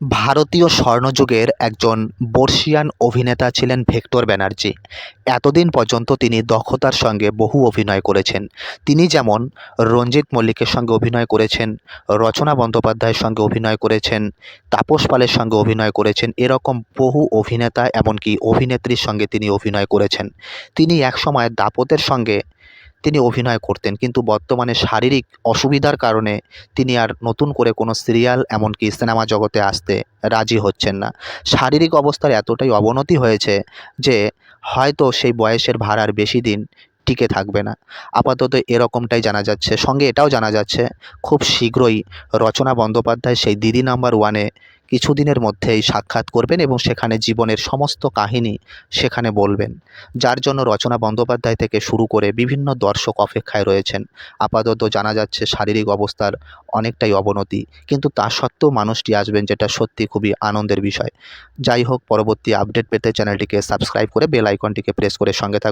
ভারতীয় স্বর্ণযুগের একজন বর্ষীয়ান অভিনেতা ছিলেন ভেক্টর ব্যানার্জি। এতদিন পর্যন্ত তিনি দক্ষতার সঙ্গে বহু অভিনয় করেছেন। তিনি যেমন রঞ্জিত মল্লিকের সঙ্গে অভিনয় করেছেন, রচনা বন্দ্যোপাধ্যায়ের সঙ্গে অভিনয় করেছেন, তাপস পালের সঙ্গে অভিনয় করেছেন, এরকম বহু অভিনেতা এমনকি অভিনেত্রীর সঙ্গে তিনি অভিনয় করেছেন। তিনি একসময় দাপতের সঙ্গে তিনি অভিনয় করতেন, কিন্তু বর্তমানে শারীরিক অসুবিধার কারণে তিনি আর নতুন করে কোনো সিরিয়াল এমনকি সিনেমা জগতে আসতে রাজি হচ্ছেন না। শারীরিক অবস্থার এতটাই অবনতি হয়েছে যে হয়তো সেই বয়সের ভার আর বেশি দিন টিকে থাকবে না। আপাতত এরকমটাই জানা যাচ্ছে। সঙ্গে এটাও জানা যাচ্ছে, খুব শীঘ্রই রচনা বন্দ্যোপাধ্যায় সেই দিদি নাম্বার ওয়ানে কিছুদিনের মধ্যেই সাক্ষাৎ করবেন এবং সেখানে জীবনের সমস্ত কাহিনী সেখানে বলবেন। যার জন্য রচনা বন্দ্যোপাধ্যায় থেকে শুরু করে বিভিন্ন দর্শক অপেক্ষায় রয়েছেন। আপাতত জানা যাচ্ছে শারীরিক অবস্থার অনেকটাই অবনতি, কিন্তু তা সত্ত্বেও মানুষটি আসবেন যেটা সত্যি খুবই আনন্দের বিষয়। যাই হোক, পরবর্তী আপডেট পেতে চ্যানেলটিকে সাবস্ক্রাইব করে বেল আইকনটিকে প্রেস করে সঙ্গে থাকুন।